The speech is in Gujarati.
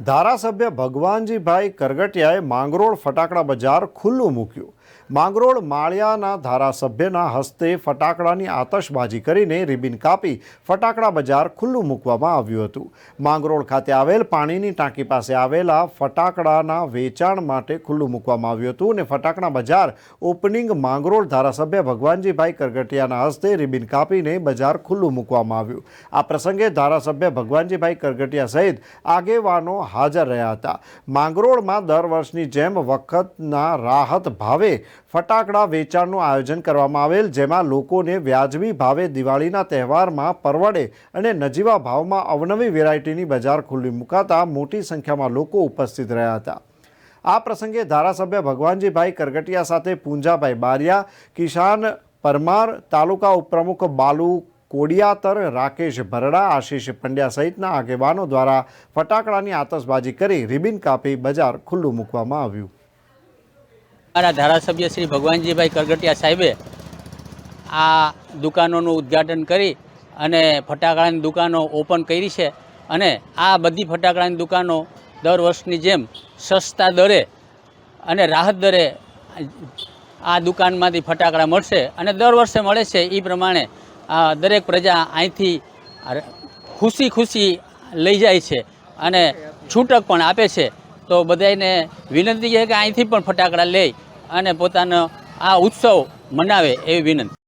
ધારાસભ્ય ભગવાનજીભાઈ કરગટિયાએ માંગરોળ ફટાકડા બજાર ખુલ્લું મૂક્યું. માંગરોળ માળિયાના ધારાસભ્યના હસ્તે ફટાકડાની આતશબાજી કરીને રિબિન કાપી ફટાકડા બજાર ખુલ્લું મૂકવામાં આવ્યું હતું. માંગરોળ ખાતે આવેલ પાણીની ટાંકી પાસે આવેલા ફટાકડાના વેચાણ માટે ખુલ્લું મૂકવામાં આવ્યું હતું અને ફટાકડા બજાર ઓપનિંગ માંગરોળ ધારાસભ્ય ભગવાનજીભાઈ કરગટિયાના હસ્તે રિબિન કાપીને બજાર ખુલ્લું મૂકવામાં આવ્યું. આ પ્રસંગે ધારાસભ્ય ભગવાનજીભાઈ કરગટિયા સહિત આગેવાનો હાજર રહ્યા હતા. માંગરોળમાં દર વર્ષની જેમ વખતના રાહત ભાવે ફટાકડા વેચાણનું આયોજન કરવામાં આવેલ, જેમાં લોકોને વ્યાજબી ભાવે દિવાળીના તહેવારમાં પરવડે અને નજીવા ભાવમાં અવનવી વેરાયટીની બજાર ખુલ્લી મુકાતા મોટી સંખ્યામાં લોકો ઉપસ્થિત રહ્યા હતા. આ પ્રસંગે ધારાસભ્ય ભગવાનજીભાઈ કરગટિયા સાથે પૂંજાભાઈ બારિયા કિશાન પરમાર તાલુકા ઉપપ્રમુખ બાલુ કોડિયાતર, રાકેશ ભરડા, આશીષ પંડ્યા સહિતના આગેવાનો દ્વારા ફટાકડાની આતશબાજી કરી રિબિન કાપી બજાર ખુલ્લું મૂકવામાં આવ્યું. મારા ધારાસભ્ય શ્રી ભગવાનજીભાઈ કરગટિયા સાહેબે આ દુકાનોનું ઉદ્ઘાટન કરી અને ફટાકડાની દુકાનો ઓપન કરી છે અને આ બધી ફટાકડાની દુકાનો દર વર્ષની જેમ સસ્તા દરે અને રાહત દરે આ દુકાનમાંથી ફટાકડા મળશે અને દર વર્ષે મળે છે એ પ્રમાણે દરેક પ્રજા અહીંથી ખુશી ખુશી લઈ જાય છે અને છૂટક પણ આપે છે. તો બધાને વિનંતી છે કે અહીંથી પણ ફટાકડા લે અને પોતાનો આ ઉત્સવ મનાવે એવી વિનંતી.